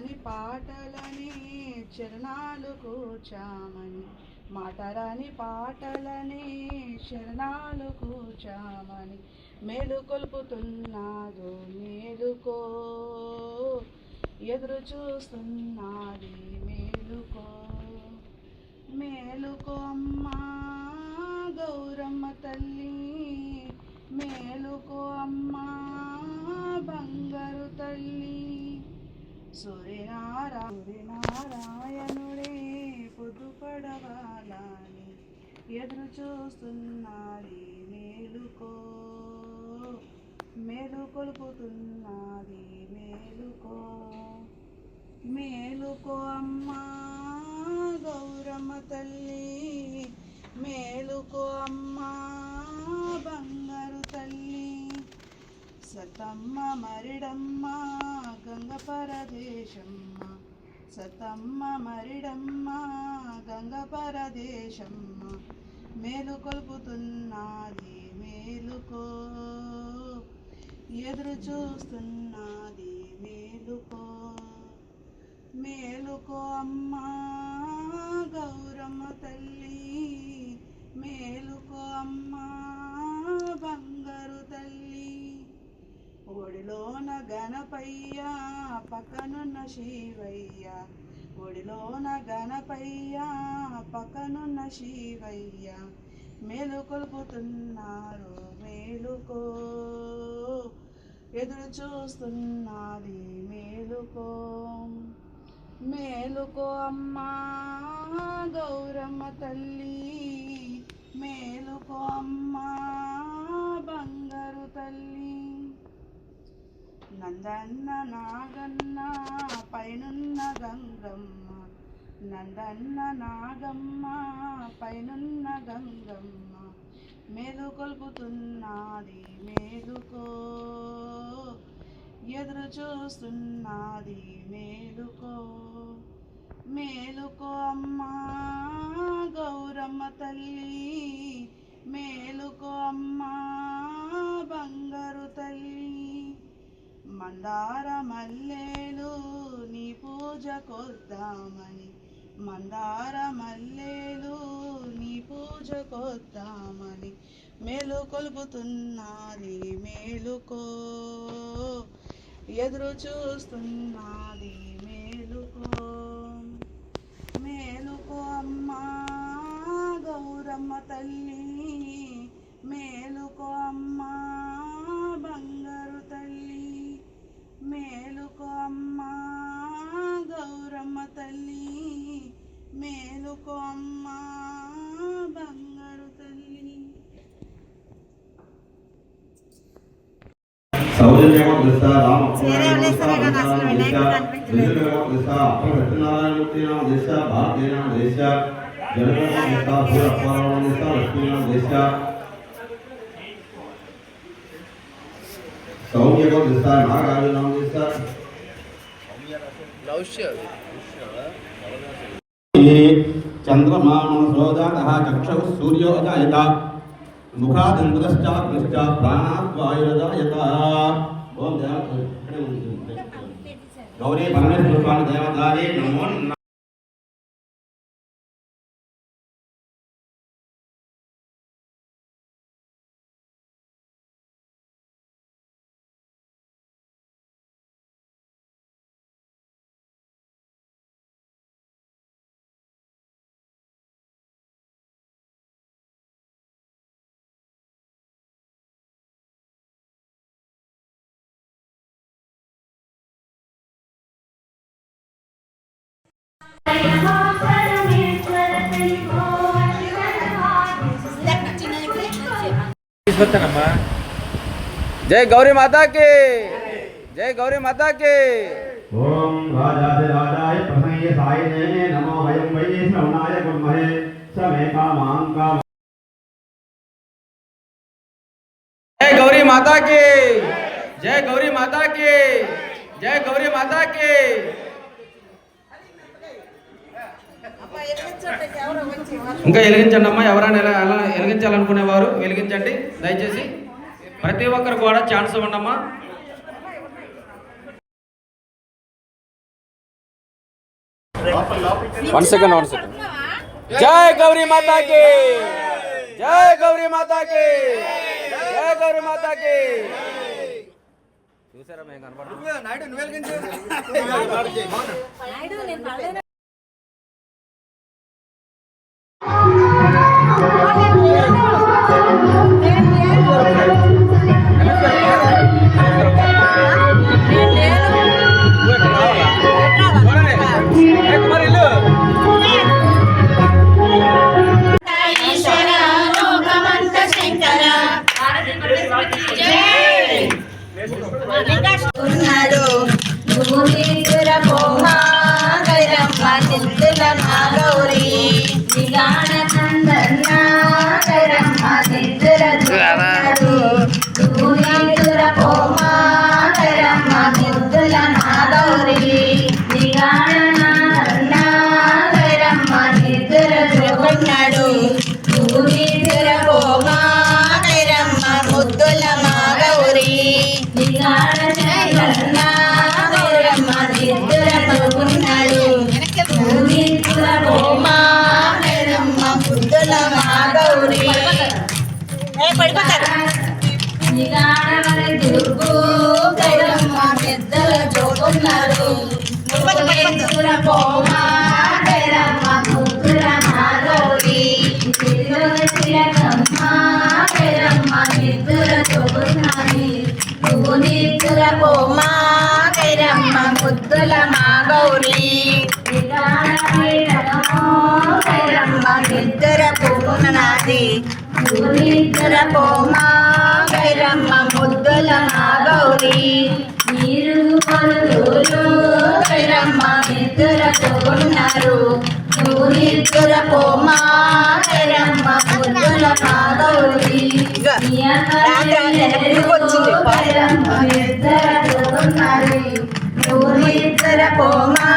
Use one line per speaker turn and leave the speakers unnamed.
రాని పాటలని చరణాలు కూర్చామని. మాట రాని పాటలని శరణాలు కూర్చామని. మేలు కొలుపుతున్నాడు మేలుకో ఎదురు చూస్తున్నాది మేలుకో మేలుకో అమ్మా గౌరమ్మ తల్లి. ఎదురు చూస్తున్నది మేలుకో మేలు కొలుపుతున్నది మేలుకో. మేలుకో అమ్మా గౌరమ్మ తల్లి మేలుకో అమ్మా బంగారు తల్లి. సతమ్మ మరిడమ్మ గంగ పరదేశమ్మ. సతమ్మ మరిడమ్మ గంగ పరదేశమ్మ మేలు కొలుపుతున్నది మేలుకో ఎదురు చూస్తున్నది మేలుకో మేలుకో అమ్మా గౌరమ్మ తల్లి. మేలుకో అమ్మా బంగారు తల్లి. ఒడిలోన గణపయ్య పక్కనున్న శివయ్య. ఒడిలోన గణపయ్య పక్కనున్న శివయ్య. మేలుకొల్పుతున్నారు మేలుకో ఎదురు చూస్తున్నది మేలుకో మేలుకో అమ్మా గౌరమ్మ తల్లి. మేలుకో అమ్మా బంగారు తల్లి. నందన్న నాగన్న పైనున్న గంగమ్మ. నందన్న నాగమ్మ పైనున్న గంగమ్మ. మేలుకొల్పుతున్నది మేలుకో. ఎదురు చూస్తున్నది మేలుకో. మేలుకో అమ్మా గౌరమ్మ తల్లి. మేలుకో అమ్మా బంగారు తల్లి. మందార మల్లెలు నీ పూజ కొద్దామని. మందార మల్లెలు నీ పూజ కొద్దామని. మేలు కొలుపుతున్నది మేలుకో ఎదురు చూస్తున్నది మేలుకో మేలుకో అమ్మా గౌరమ్మ తల్లి. మేలుకో అమ్మా
సౌజన్యమగ్రస్త సౌమ్యమగ్రస్త నాగార్జునమగ్రస్త చంద్రమానసోజాత చక్షు సూర్యో అజాయత ముఖాదింద్రశ్చాగ్నిశ్చ ప్రాణాద్వాయురజాయత ఓం దేవ ఇక్కడే ఉంది. గౌరీ పరమేశ్వర స్వామి దేవతాయే నమో నమః.
జై గౌరీ మాతాకి జై గౌరీ మాతాకి
ఓం రాజాదిరాజాయ ప్రసయ్య సాయినే నమో వయం వై శ్రవణాయ కుర్మహే సమే కామాం కామ
జై గౌరీ మాతాకి జై గౌరీ మాతాకి జై గౌరీ మాతాకి ఇంకా వెలిగించండి అమ్మా ఎవరైనా ఎలా ఎలా వెలిగించాలనుకునేవారు వెలిగించండి. దయచేసి ప్రతి ఒక్కరు కూడా ఛాన్స్ ఇవ్వండి అమ్మా. వన్ సెకండ్ వన్ సెకండ్ జై గౌరీ మాతాకి! జై గౌరీ మాతాకి! జై గౌరీ మాతాకి! చూసారా మేము కనపడుతుంది
నిద్ర చూపున్నాడు నువ్వు నిద్ర పోమా గైరమ్మ ముద్దుల మా గౌరీ గైరమ్మ నిద్ర పోనాది నువ్వు నిద్ర పోమా గౌరీ మీరు పలువురు గైరమ్మ నిద్ర పోన్నారు నువ్వు నిద్ర పోమా గైరమ్మ ముద్దుల మా గౌరీ నిద్ర పోమా